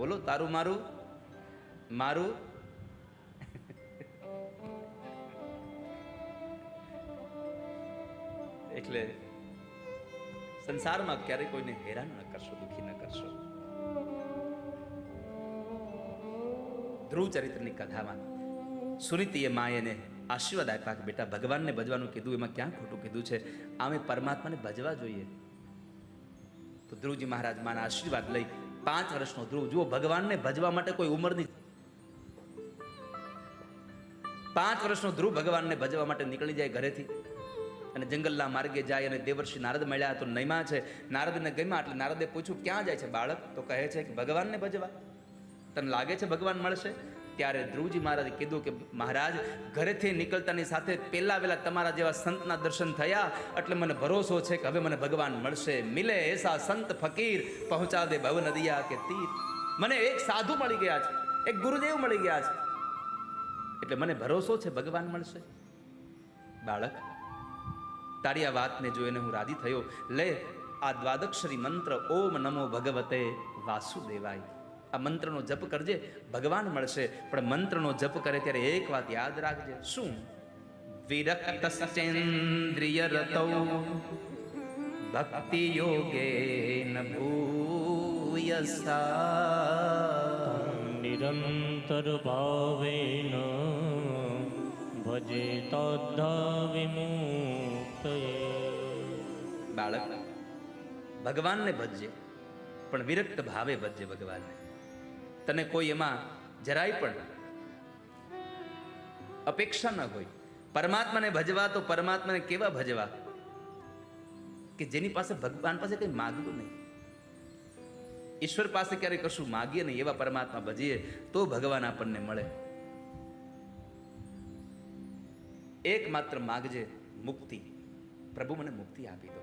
બોલો, તારું મારું? મારું? એટલે સંસારમાં ક્યારેય કોઈને હેરાન ન કરશો, દુઃખી ન કરશો. ધ્રુવ ચરિત્રની કથામાં સુનીતિએ માયને આશીર્વાદ આપ્યા કે, બેટા, ભગવાનને ભજવાનું કીધું, એમાં ક્યાં ખોટું કીધું છે? આમે પરમાત્માને ભજવા જોઈએ. તો ધ્રુવજી મહારાજ માના આશીર્વાદ લઈ પાંચ વર્ષનો ધ્રુવ. જુઓ, ભગવાનને ભજવા માટે કોઈ ઉંમરની પાંચ વર્ષનો ધ્રુવ ભગવાનને ભજવા માટે નીકળી જાય ઘરેથી. અને જંગલના માર્ગે જાય અને દેવર્ષિ નારદ મળ્યા. તો નૈમા છે. નારદને ગમ્યા એટલે નારદે પૂછ્યું, ક્યાં જાય છે બાળક? તો કહે છે કે, ભગવાનને ભજવા. તને લાગે છે ભગવાન મળશે? ત્યારે ધ્રુવજી મહારાજે કીધું કે, મહારાજ, ઘરેથી નીકળતાની સાથે પહેલા વહેલા તમારા જેવા સંતના દર્શન થયા. એટલે મને ભરોસો છે કે હવે મને ભગવાન મળશે. મિલે એસા સંત ફકીર, પહોંચા દે ભવ નદિયા કે તીર. મને એક સાધુ મળી ગયા છે, એક ગુરુદેવ મળી ગયા છે. એટલે મને ભરોસો છે ભગવાન મળશે? બાળક, તારી આ વાતને જોઈને હું રાજી થયો. લે, આ દ્વાદક્ષરી મંત્ર, ઓમ નમો ભગવતે વાસુદેવાય. આ મંત્રનો જપ કરજે ભગવાન મળશે. પણ મંત્રનો જપ કરે ત્યારે એક વાત યાદ રાખજે. શું? વિરક્તશ્ચેન્દ્રિય રતૌ ભક્તિ યોગે ન ભૂયસા. નિરંતર ભાવેન ભજે તદ્ધ વિમુક્તયે બાળક ભગવાનને ભજજે પણ વિરક્ત ભાવે ભજજે ભગવાનને. તને કોઈ એમાં જરાય પણ અપેક્ષા ન હોય. પરમાત્માને ભજવા તો પરમાત્માને કેવા ભજવા? કે જેની પાસે ભગવાન પાસે કંઈ માગવું નહીં. ઈશ્વર પાસે ક્યારેય કશું માગીએ નહીં, એવા પરમાત્મા ભજીએ, તો ભગવાન આપણને મળે. એકમાત્ર માગજે મુક્તિ. પ્રભુ મને મુક્તિ આપી દો.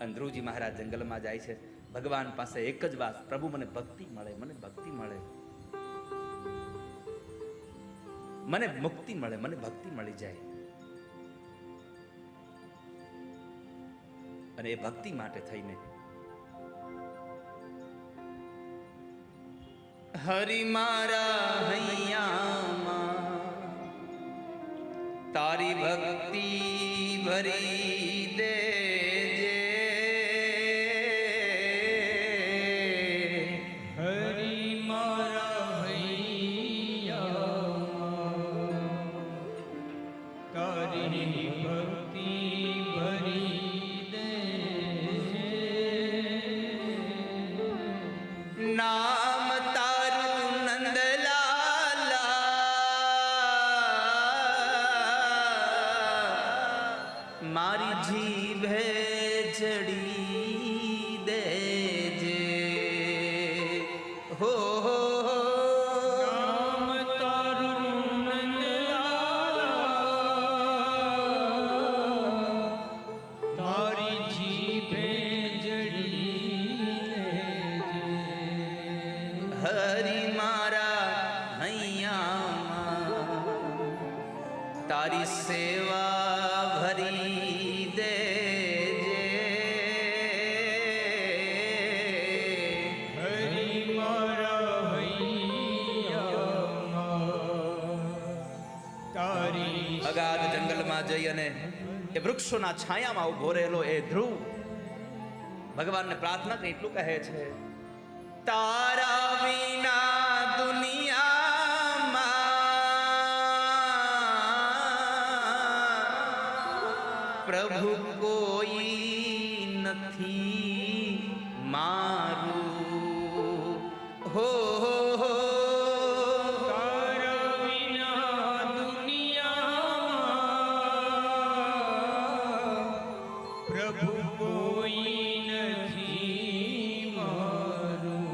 અંધ્રુજી મહારાજ જંગલમાં જાય છે. ભગવાન પાસે એક જ વાત, પ્રભુ, મને ભક્તિ મળે, મને ભક્તિ મળે. મને મુક્તિ મળે, મને ભક્તિ મળી જાય. અને એ ભક્તિ માટે થઈને હરિ મારા હૈયામાં અગાધ જંગલમાં જઈ અને એ વૃક્ષોના છાયામાં ઊભો રહેલો એ ધ્રુવ ભગવાનને પ્રાર્થના એટલું કહે છે, તારા વિના પ્રભુ કોઈ નથી મારું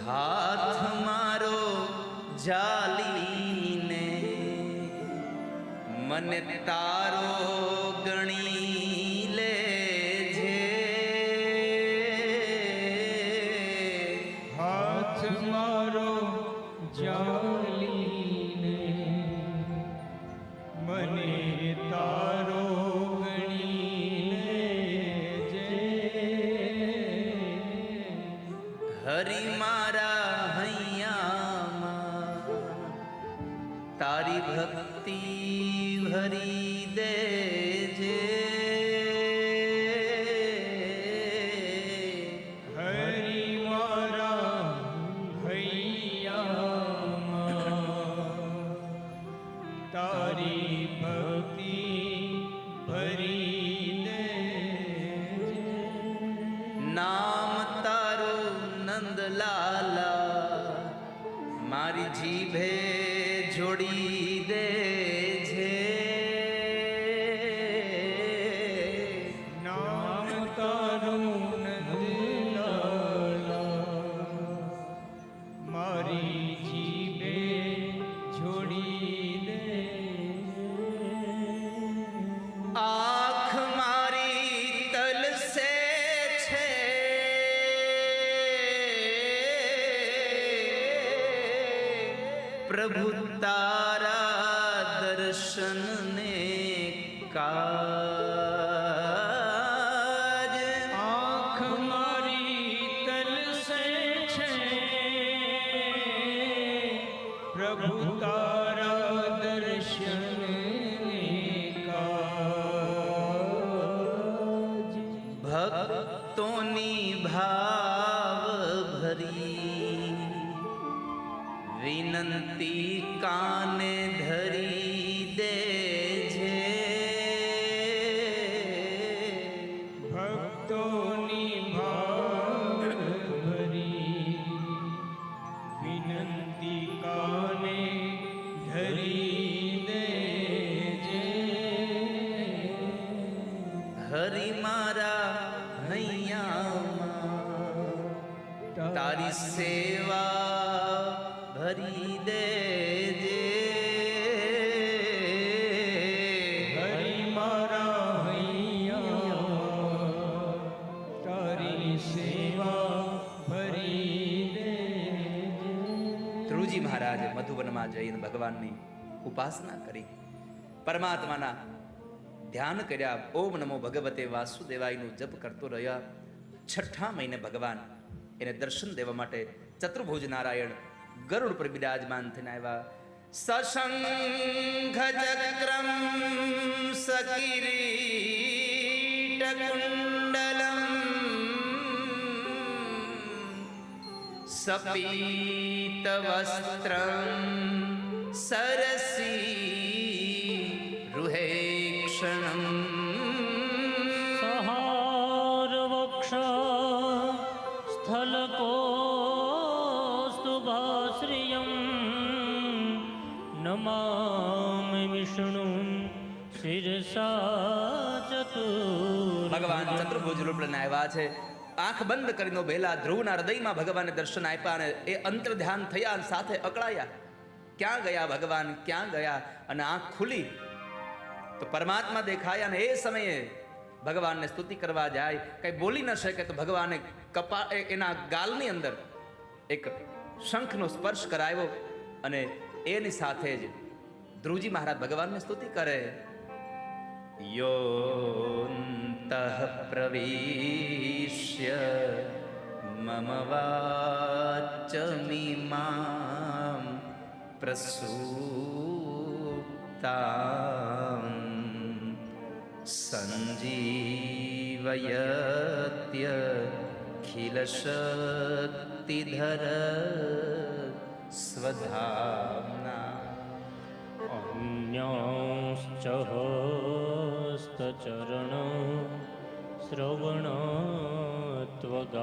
હાથ મારો જાલીને મને તારો પ્રભુ સેવા ભરી ધ્રુવજી મહારાજે મધુવનમાં જઈને ભગવાનની ઉપાસના કરી. પરમાત્માના ધ્યાન કર્યા, ઓમ નમો ભગવતે વાસુદેવાયનું જપ કરતો રહ્યા. છઠ્ઠા મહિને ભગવાન એને દર્શન દેવા માટે ચતુર્ભુજ નારાયણ ગરુડ પર બિરાજમાન થઈને આવ્યા. સશંખ ચક્રમ સકિરીટ સપીતવસ્ત્રં સરસી રુહેક્ષણમ सहारवक्ष स्थलकोस्तुभाश्रियं नमामि विष्णुं शिरसा चतुर् ભગવાન ચતુર્ભુજ રૂપ લઈને આવ્યા છે આંખ બંધ કરીને ભેલા ધ્રુવના હૃદયમાં ભગવાને દર્શન આપ્યા અને એ અંતર ધ્યાન થયા સાથે અકળાયા. ક્યાં ગયા ભગવાન? ક્યાં ગયા? અને આંખ ખુલી. તો પરમાત્મા દેખાયા અને એ સમયે ભગવાનને સ્તુતિ કરવા જાય. કંઈ બોલી ન શકે તો ભગવાને કપા એના ગાલની અંદર એક શંખનો સ્પર્શ કરાવ્યો અને એની સાથે જ ધ્રુવજી મહારાજ ભગવાનને સ્તુતિ કરે. યો પ્રવી ईश मम वाचमिमां प्रसूप्तां सञ्जीवयत्यखिलशक्तिधर स्वधाम्ना अन्यांश्च हस्तचरण श्रवण श्रवणत्वगादिन्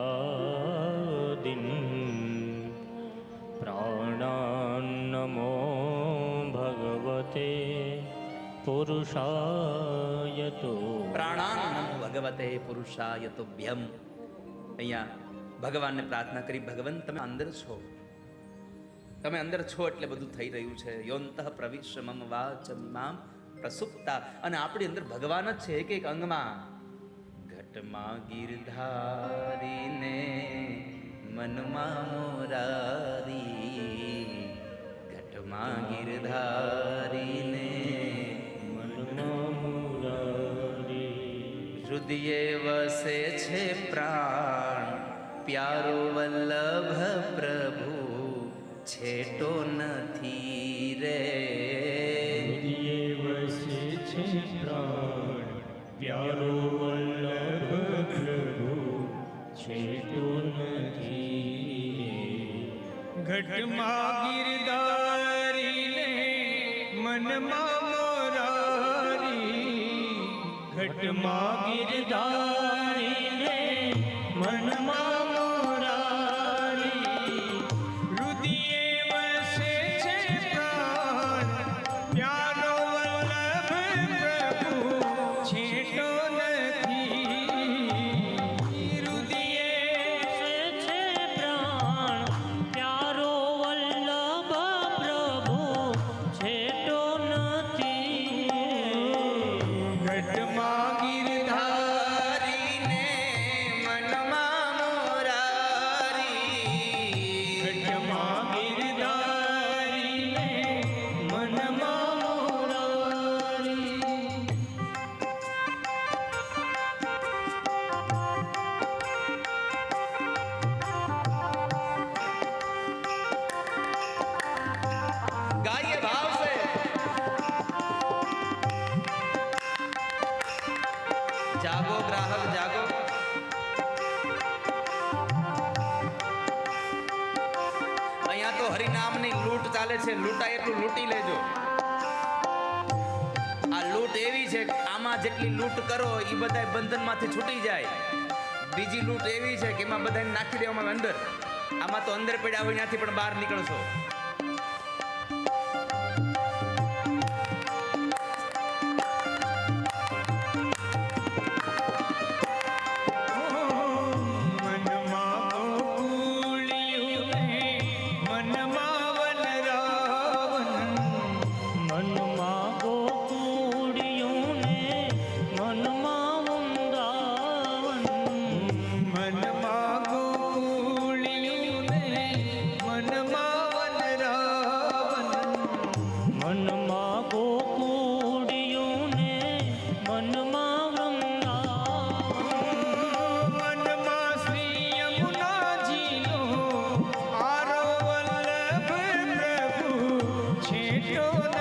प्राणान्नमो भगवते पुरुषाय तो પ્રાણાન નમો ભગવતે પુરુષાય તુભ્યમ અહીંયા ભગવાનને પ્રાર્થના કરી ભગવાન તમે અંદર છો તમે અંદર છો એટલે બધું થઈ રહ્યું છે યોંતઃ પ્રવિશ્ય મમ વાચ મામ પ્રસુપ્તા અને આપણી અંદર ભગવાન જ છે એક એક અંગમાં ઘટમાં ગીરધારીને મનમાં મોરારી. ઘટમાં ગીરધારીને મનમાં મોરારી. હૃદયે વસે છે પ્રાણ, પ્યારો વલ્લભ પ્રભુ, છેટો નથી રે. ઘટમાં ગિરધારીને મનમાં મોરારી. ઘટમાં ગિરધારીને મનમાં છે, લૂંટાય એટલું લૂંટી લેજો. આ લૂંટ એવી છે આમાં જેટલી લૂંટ કરો એ બધા બંધનમાંથી છૂટી જાય. બીજી લૂંટ એવી છે કે એમાં બધાને નાખી દેવામાં અંદર. આમાં તો અંદર પડ્યા હોય ત્યાંથી પણ બહાર નીકળશો. Show